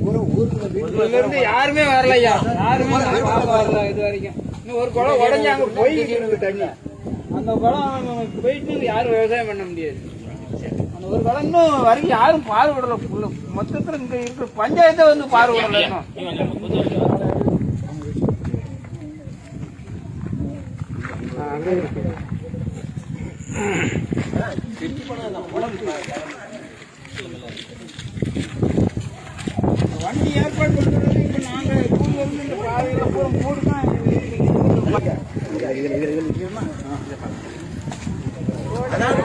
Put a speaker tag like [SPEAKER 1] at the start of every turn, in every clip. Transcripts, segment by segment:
[SPEAKER 1] இதுல யாருமே வரலையா? யாருமே வரல இது வரைக்கும். இன்னும் ஒரு குளம் உடஞ்சி அங்க போய்கிட்டு தண்ணி. அந்த குளம் போயிட்டு யாரும் விவசாயம் பண்ண முடியாது. அந்த ஒரு குளம் இன்னும் வரைக்கும் யாரும் பார்வையிடல full மொத்தத்துல இங்க இருக்கிற பஞ்சாயத்தை வந்து பார்வையிடல இன்னும். இருக்கு. வண்டி ஏற்பாடு பண்றது இப்ப நாங்க ஊர்ல இருந்து இந்த பாதையில பூரா மூடு தான்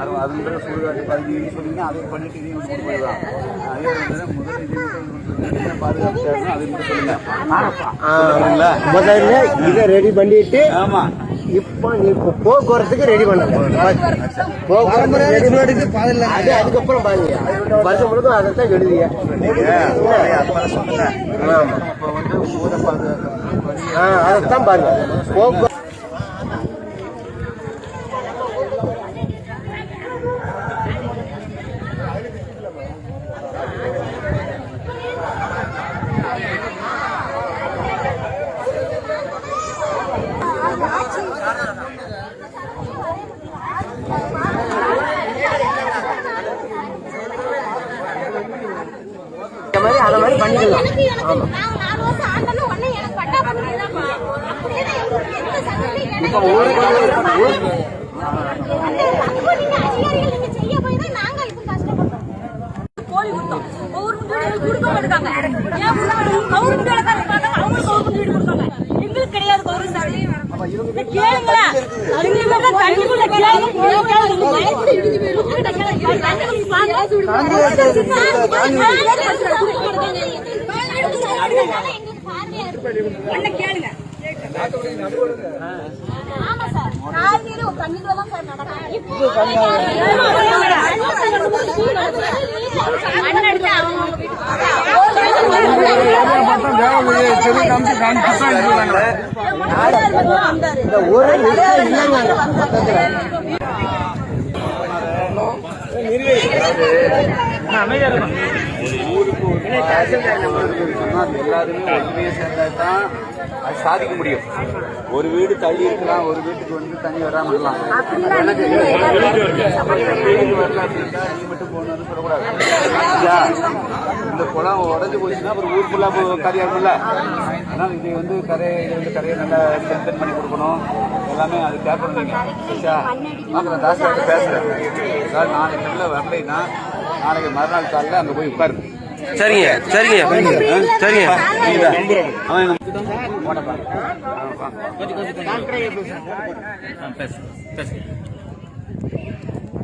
[SPEAKER 2] அது அதுன்ற சுடுகாட்டு பதினஞ்சு சொன்னீங்கன்னா அதை பண்ணிட்டு இதையும் கொண்டு போயிடலாம். அதே வந்து முதல் இது மட்டும் என்ன பாதுகாப்பு தேவைன்னா அது மட்டும் சொல்லுங்க. சரிங்களா?
[SPEAKER 3] முதல்ல இதை ரெடி பண்ணிட்டு
[SPEAKER 2] ஆமா.
[SPEAKER 3] இப்போ நீ போக்குவரத்துக்கு ரெடி பண்ணல போக்குவரத்து அது அதுக்கப்புறம் பாருங்க. வருஷம் முழுதும் அதை தான் எழுதிய. ஆமா. அதைத்தான் பாருங்க. போக்குவரத்து இந்த மாதிரி அந்த மாதிரி பண்ணிக்கலாம்
[SPEAKER 4] எனக்கு எனக்கு நான் நாலு வருஷம் ஆண்டன உடனே எனக்கு பட்டா பண்ணுறீங்களாப்பா அப்படியே தான் எங்களுக்கு எந்த சங்கத்தையும் எனக்கு
[SPEAKER 3] இப்போ ஊருக்கு
[SPEAKER 4] அந்த தப்பு நீங்க அதிகாரிகள் நீங்க செய்ய போய் தான் நாங்க இப்போ கஷ்டப்படுறோம்
[SPEAKER 5] கோழி கொடுத்தோம் ஒவ்வொரு வீடு கொடுக்க மாட்டாங்க ஏன் கவர்மெண்ட் வேலைக்காரங்க பார்த்தாங்க அவங்களுக்கு கவர்மெண்ட் வீடு கொடுத்தாங்க எங்களுக்கு கிடையாது கவர்மெண்ட் கேளுங்களேன் எங்களுக்கு தண்ணிக்குள்ள கேளுங்க கேளுங்க பயப்படி இடிஞ்சு போயிடும் தண்ணிக்குள்ள
[SPEAKER 4] எங்களுக்கு பார்வையா இருக்கு
[SPEAKER 5] கேளுங்க
[SPEAKER 4] ஆமா சார். காலையில ஒரு தண்ணிக்குள்ள தான் சார் நடக்கும் இப்போ அண்ணன் அடிச்சா அவங்க
[SPEAKER 3] இந்த ஒரு நிலையம் மொத்தத்துல
[SPEAKER 2] ஊருக்கு எல்லாருமே ஒற்றுமையா சேர்ந்தா தான் அது சாதிக்க முடியும் ஒரு வீடு தள்ளி இருக்கலாம் ஒரு வீட்டுக்கு வந்து தண்ணி வராம இருக்கலாம் எனக்கு வீட்டுக்கு வரல அப்படின்னா நீ மட்டும் போகணும்னு சொல்லக்கூடாது இந்த குளம் உடஞ்சி போச்சுன்னா அப்புறம் ஊர் ஃபுல்லாக கரையாகும்ல அதனால இது வந்து கரையை இது வந்து கரையை நல்லா ஸ்ட்ரென்தன் பண்ணி கொடுக்கணும் எல்லாமே அது கேர் பண்ணுவீங்க சரியா பார்க்குறேன் பேசுகிறேன் சார் நாளைக்கு டைமில் வரலைன்னா நாளைக்கு மறுநாள் காலையில் அங்கே போய் உட்காருங்க
[SPEAKER 3] சரிங்க சரிங்க. சரிங்க.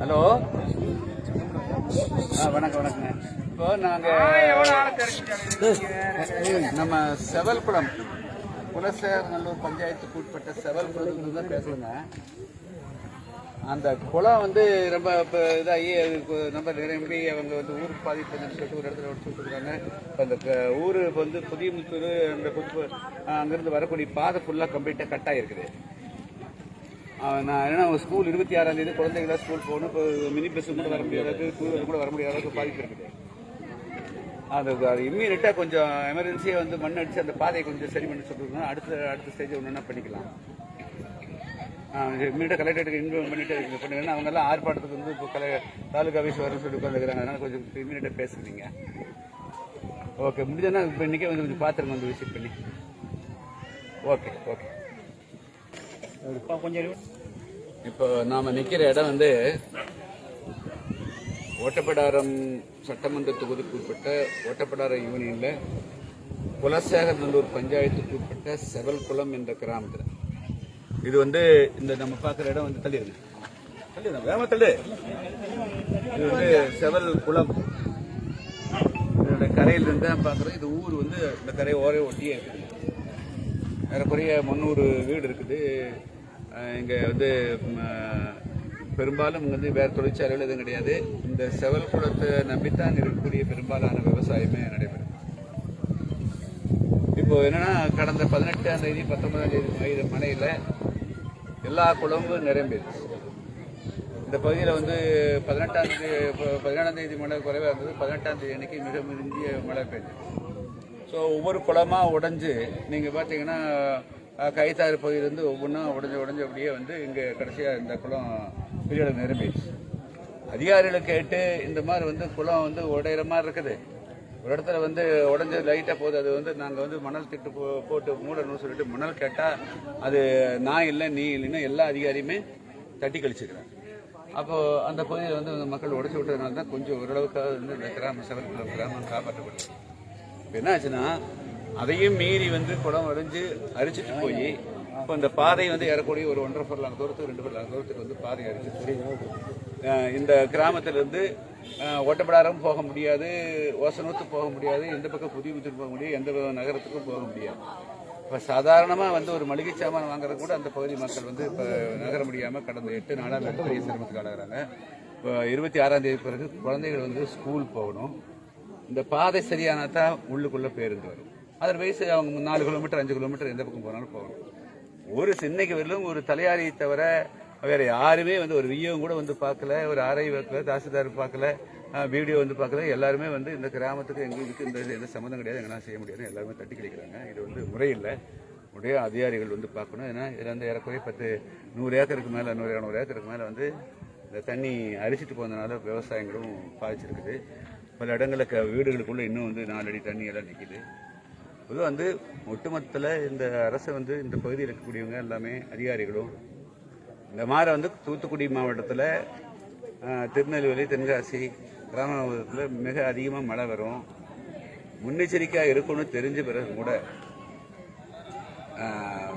[SPEAKER 2] ஹலோ. ஆ வணக்கம் வணக்கங்க. இப்போ நாங்கள் நம்ம செவல்குளம் குலசேகரநல்லூர் பஞ்சாயத்துக்கு உட்பட்ட செவல்குளத்துக்கு தான் பேசலுங்க அந்த குளம் வந்து ரொம்ப இப்போ இதாகி அதுக்கு ரொம்ப நிரம்பி அவங்க வந்து ஊருக்கு பாதிப்பு சொல்லிட்டு ஒரு இடத்துல வச்சு விட்டுருக்காங்க. இப்போ அந்த ஊர் இப்போ வந்து புதிய முத்தூர் அந்த புது அங்கேருந்து வரக்கூடிய பாதை ஃபுல்லாக கம்ப்ளீட்டாக கட் ஆகிருக்குது நான் ஏன்னா அவங்க ஸ்கூல் இருபத்தி ஆறாம் தேதி குழந்தைங்களா ஸ்கூல் போகணும். இப்போ மினி பஸ் கூட வர முடியாத அளவுக்கு டூ வீலர் கூட வர முடியாத அளவுக்கு பாதிப்பு இருக்குது. அது அது இம்மீடியட்டாக கொஞ்சம் எமர்ஜென்சியாக வந்து மண் அடித்து அந்த பாதையை கொஞ்சம் சரி பண்ணி சொல்லிருந்தோம் அடுத்த அடுத்த ஸ்டேஜ் ஒன்று என்ன பண்ணிக்கலாம். இம்மீடியட்டாக கலெக்டருக்கு இன்ஃபார்ம் பண்ணிட்டு இது பண்ணுங்கன்னா அவங்க எல்லாம் ஆர்ப்பாட்டத்துக்கு வந்து இப்போ கலை தாலுகா ஆஃபீஸ் வரணும்னு சொல்லி உட்காந்துக்கிறாங்க அதனால கொஞ்சம் இம்மீடியட்டாக பேசுகிறீங்க ஓகே முடிஞ்சதுன்னா இப்போ இன்றைக்கே வந்து கொஞ்சம் பார்த்துருங்க வந்து விசிட் பண்ணி. Okay okay. கொஞ்சம் இப்போ நாம் நிற்கிற இடம் வந்து ஓட்டப்படாரம் சட்டமன்ற தொகுதிக்கு உட்பட்ட ஓட்டப்படாரம் யூனியனில் குலசேகர் நல்லூர் பஞ்சாயத்துக்கு உட்பட்ட செவல்குளம் என்ற கிராமத்தில். இது வந்து இந்த நம்ம பார்க்குற இடம் வந்து தள்ளிடுங்க தள்ளிடுங்க வேம தள்ளு. இது வந்து செவல் குளம். இதோட கரையிலிருந்து தான் பார்க்குறோம். இது ஊர் வந்து இந்த கரையை ஓரே ஒட்டியே இருக்குது. ஏறக்குறைய முந்நூறு வீடு இருக்குது. இங்கே வந்து பெரும்பாலும் இங்கே வந்து வேறு தொழிற்சாலைகள் எதுவும் கிடையாது. இந்த செவல் குளத்தை நம்பித்தான் இருக்கக்கூடிய பெரும்பாலான விவசாயமே நடைபெறும் இப்போ என்னன்னா கடந்த பதினெட்டாம் தேதி பத்தொன்பதாம் தேதி வயது மழையில் எல்லா குளமும் நிரம்பிடுச்சு. இந்த பகுதியில் வந்து பதினெட்டாம் தேதி ப- பதினேழாம் தேதி மழை குறைவாக இருந்தது. பதினெட்டாம் தேதி அன்னைக்கு மிக மிஞ்சிய மழை பெய்ஞ்சிச்சு ஸோ ஒவ்வொரு குளமாக உடைஞ்சு நீங்கள் பார்த்தீங்கன்னா கைத்தாறு பகுதியிலேருந்து ஒவ்வொன்றா உடஞ்சி உடஞ்சி அப்படியே வந்து இங்கே கடைசியாக இந்த குளம் பெரிய நிரம்பிடுச்சு. அதிகாரிகளை கேட்டு இந்த மாதிரி வந்து குளம் வந்து உடையிற மாதிரி இருக்குது. ஒரு இடத்துல வந்து உடஞ்சது லைட்டாக போகுது. அது வந்து நாங்கள் வந்து மணல் திட்டு போ போட்டு மூடணும்னு சொல்லிட்டு மணல் கேட்டால் அது நான் இல்லை நீ இல்லைன்னு எல்லா அதிகாரியுமே தட்டி கழிச்சுக்கிறாங்க. அப்போது அந்த பகுதியில் வந்து அந்த மக்கள் உடச்சி விட்டதுனால தான் கொஞ்சம் ஓரளவுக்காவது வந்து இந்த கிராம செவல் கிராமம் காப்பாற்றப்படுது. இப்போ என்ன ஆச்சுன்னா அதையும் மீறி வந்து குளம் அடைஞ்சு அரிச்சிட்டு போய் இப்போ இந்த பாதை வந்து ஏறக்கூடிய ஒரு ஒன்றரை ஃபர்லாங் தூரத்துக்கு ரெண்டு ஃபர்லாங் தூரத்துக்கு வந்து பாதை இருக்குது இந்த கிராமத்திலிருந்து அஹ், போக முடியாது ஓசனூத்து போக முடியாது எந்த பக்கம் புதிய முத்தூர் போக முடியாது எந்த நகரத்துக்கும் போக முடியாது. இப்போ சாதாரணமாக வந்து ஒரு மளிகை சாமான் வாங்குறது கூட அந்த பகுதி மக்கள் வந்து இப்போ நகர முடியாமல் கடந்த எட்டு நாளாக மிகப்பெரிய சிரமத்துக்கு ஆளாகிறாங்க. இப்போ இருபத்தி ஆறாம் தேதி பிறகு குழந்தைகள் வந்து ஸ்கூல் போகணும். இந்த பாதை சரியானா தான் உள்ளுக்குள்ளே பேருந்து வரும். அதன் வயசு அவங்க நாலு கிலோமீட்டர் அஞ்சு கிலோமீட்டர் எந்த பக்கம் போனாலும் போகணும். ஒரு சின்னைக்கு வரலும் ஒரு தலையாரியை தவிர வேற யாருமே வந்து ஒரு வியோகம் கூட வந்து பார்க்கல ஒரு ஆர்ஐ பார்க்கல தாசில்தார் பார்க்கல வீடியோ வந்து பார்க்கல. எல்லாருமே வந்து இந்த கிராமத்துக்கு எங்களுக்கு இந்த எந்த சம்மந்தம் கிடையாது. எங்கன்னா செய்ய முடியாது. எல்லாருமே தட்டி கிடைக்கிறாங்க. இது வந்து முறையில்லை உடைய அதிகாரிகள் வந்து பார்க்கணும். ஏன்னா இதில் வந்து ஏறக்குறைய பத்து நூறு ஏக்கருக்கு மேலே நூறு இரநூறு ஏக்கருக்கு மேலே வந்து இந்த தண்ணி அரிச்சிட்டு போனதுனால விவசாயங்களும் பாதிச்சிருக்குது. பல இடங்களில் க வீடுகளுக்குள்ளே இன்னும் வந்து நாலடி தண்ணி எல்லாம் நிற்கிது பொதுவாக வந்து ஒட்டுமொத்தத்தில் இந்த அரசு வந்து இந்த பகுதியில் இருக்கக்கூடியவங்க எல்லாமே அதிகாரிகளும் இந்த மாதிரி வந்து தூத்துக்குடி மாவட்டத்தில் திருநெல்வேலி தென்காசி கிராமத்தில் மிக அதிகமாக மழை வரும். முன்னெச்சரிக்கையாக இருக்கும்னு தெரிஞ்ச பிறகு கூட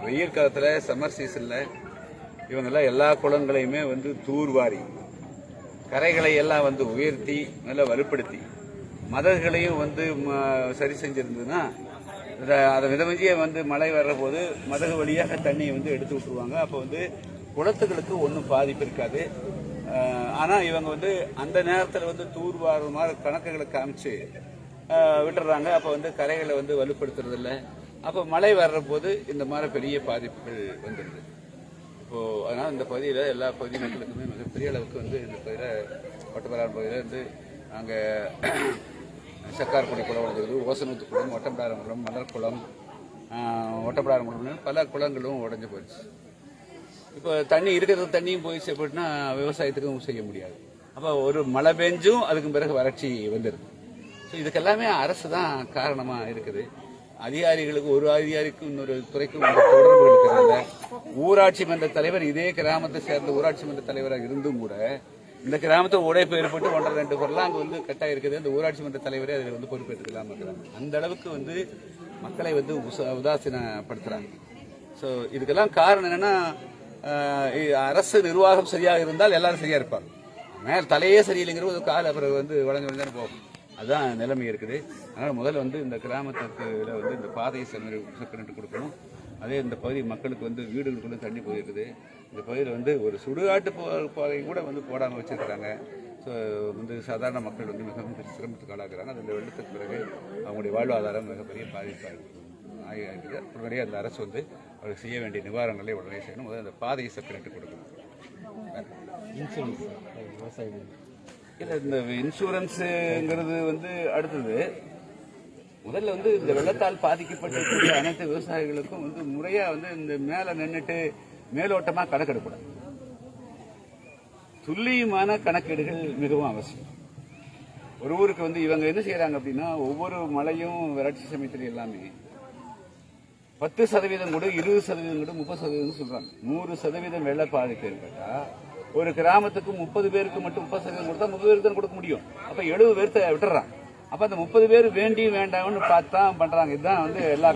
[SPEAKER 2] வெயில் காலத்தில் சம்மர் சீசனில் இவங்கெல்லாம் எல்லா குளங்களையுமே வந்து தூர்வாரி கரைகளை எல்லாம் வந்து உயர்த்தி நல்லா வலுப்படுத்தி மதகுகளையும் வந்து ம- சரி செஞ்சிருந்ததுன்னா அதை விதமிஞ்சிய வந்து மழை வர்ற போது மதகு வழியாக தண்ணியை வந்து எடுத்து விட்டுருவாங்க. அப்போ வந்து குளத்துகளுக்கு ஒன்றும் பாதிப்பு இருக்காது. ஆனால் இவங்க வந்து அந்த நேரத்தில் வந்து தூர்வார மாதிரி கணக்குகளை காமிச்சு விட்டுறாங்க. அப்போ வந்து கரைகளை வந்து வலுப்படுத்துறதில்ல. அப்போ மழை வர்ற போது இந்த மாதிரி பெரிய பாதிப்புகள் வந்துடுது. இப்போது அதனால் இந்த பகுதியில் எல்லா பகுதி மக்களுக்குமே மிகப்பெரிய அளவுக்கு வந்து இந்த பகுதியில் ஒட்டப்பரான் பகுதியில் வந்து அங்கே சக்கார்குடி குளம் உடஞ்சிருக்குது ஓசனூத்து குளம் ஒட்டப்படாரம் குளம் மலர்குளம் ஆஹ், ஒட்டப்படாரம் குளம்னு பல குளங்களும் உடஞ்சு போயிடுச்சு. இப்போ தண்ணி இருக்கிறது தண்ணியும் போய் அப்படின்னா விவசாயத்துக்கும் செய்ய முடியாது. அப்போ ஒரு மழை பெஞ்சும் அதுக்கு பிறகு வறட்சி வந்துடுது. ஸோ இதுக்கெல்லாமே அரசு தான் காரணமாக இருக்குது. அதிகாரிகளுக்கு ஒரு அதிகாரிக்கும் இன்னொரு துறைக்கும் தொடர்பு இருக்கிறதில்ல ஊராட்சி மன்ற தலைவர் இதே கிராமத்தை சேர்ந்த ஊராட்சி மன்ற தலைவராக இருந்தும் கூட இந்த கிராமத்தை உடைப்பு ஏற்பட்டு ஒன்றரை ரெண்டு பொருளாக அங்கே வந்து கட்டாக இருக்குது அந்த ஊராட்சி மன்ற தலைவரே அதில் வந்து பொறுப்பேற்றுக்கலாமல் இருக்கிறாங்க. அந்த அளவுக்கு வந்து மக்களை வந்து உச- உதாசீனப்படுத்துகிறாங்க ஸோ இதுக்கெல்லாம் காரணம் என்னன்னா அரசு நிர்வாகம் சரியாக இருந்தால் எல்லாரும் சரியாக இருப்பாங்க. மேல் தலையே சரியில்லைங்கிற ஒரு கால அப்புறம் வந்து வளைஞ்சு வளைஞ்சு போகும். அதுதான் நிலைமை இருக்குது. அதனால் முதல்ல வந்து இந்த கிராமத்துக்கு வந்து இந்த பாதையை செம்மறி கொடுக்கணும். அதே இந்த பகுதி மக்களுக்கு வந்து வீடுகளுக்குள்ள தண்ணி போயிருக்குது. இந்த பகுதியில் வந்து ஒரு சுடுகாட்டு போ- பாதை கூட வந்து போடாமல் வச்சிருக்கிறாங்க. ஸோ வந்து சாதாரண மக்கள் வந்து மிகவும் சிரமத்துக்கு ஆளாகிறாங்க அந்த வெள்ளத்துக்கு பிறகு அவங்களுடைய வாழ்வாதாரம் மிகப்பெரிய பாதிப்பாக இருக்குது ஆகியிருக்குது உடனடியாக அந்த அரசு வந்து அவருக்கு செய்ய வேண்டிய நிவாரணங்களை உடனே செய்யணும். முதல்ல அந்த பாதையை செப்பரேட்டு கொடுக்கணும். இல்லை இந்த இன்சூரன்ஸுங்கிறது வந்து அடுத்தது. முதல்ல வந்து இந்த வெள்ளத்தால் பாதிக்கப்பட்டிருக்கிற அனைத்து விவசாயிகளுக்கும் வந்து முறையா வந்து இந்த மேல நின்றுட்டு மேலோட்டமா கணக்கெடுக்கூடாது துல்லியமான கணக்கீடுகள் மிகவும் அவசியம். ஒரு ஊருக்கு வந்து இவங்க என்ன செய்யறாங்க அப்படின்னா ஒவ்வொரு மழையும் வறட்சி சமயத்தில் எல்லாமே பத்து சதவீதம் கூட இருபது சதவீதம் கூட முப்பது சதவீதம் சொல்றாங்க. நூறு சதவீதம் வெள்ள பாதிப்பு ஏற்பட்டா ஒரு கிராமத்துக்கு முப்பது பேருக்கு மட்டும் முப்பது சதவீதம் கொடுத்தா முப்பது பேருக்கு தான் கொடுக்க முடியும். அப்ப எழுபது பேர்த்த விட்டுறான் அப்ப அந்த முப்பது பேர் வேண்டி வேண்டாம்னு பார்த்தா பண்றாங்க. இதுதான் வந்து எல்லா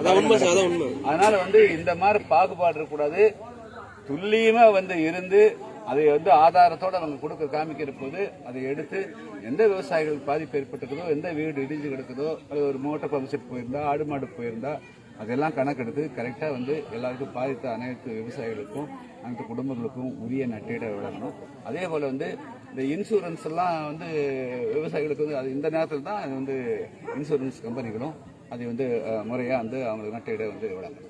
[SPEAKER 2] அதனால வந்து இந்த மாதிரி பாகுபாடு இருக்கக்கூடாது. துல்லியமா வந்து இருந்து அதை வந்து ஆதாரத்தோட அவங்க கொடுக்க காமிக்கிற போது அதை எடுத்து எந்த விவசாயிகள் பாதிப்பு ஏற்பட்டிருக்குதோ எந்த வீடு இடிஞ்சு கிடக்குதோ அது ஒரு மோட்டர் பம்பு செட் போயிருந்தா ஆடு மாடு போயிருந்தா அதெல்லாம் கணக்கெடுத்து கரெக்டா வந்து எல்லாருக்கும் பாதித்த அனைத்து விவசாயிகளுக்கும் அனைத்து குடும்பங்களுக்கும் உரிய நட்டீட விடணும் அதே போல வந்து இந்த இன்சூரன்ஸ் எல்லாம் வந்து விவசாயிகளுக்கு வந்து அது இந்த நேரத்தில் தான் அது வந்து இன்சூரன்ஸ் கம்பெனிகளும் அதை வந்து அஹ், முறையா வந்து அவங்களுக்கு நட்டீட வந்து விடணும்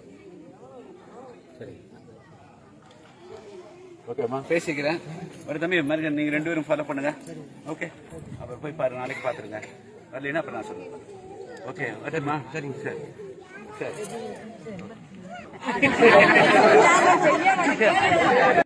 [SPEAKER 2] ஓகேம்மா பேசிக்கிறேன். ஒரு தம்பி மருகன் நீங்க ரெண்டு பேரும் ஃபாலோ பண்ணுங்க. ஓகே அப்புறம் போய் பாரு நாளைக்கு பாத்துருங்க வரலைன்னா அப்புறம் நான் சொல்லுவேன் ஓகே வரட்டுமா? சரிங்க. சார். சரி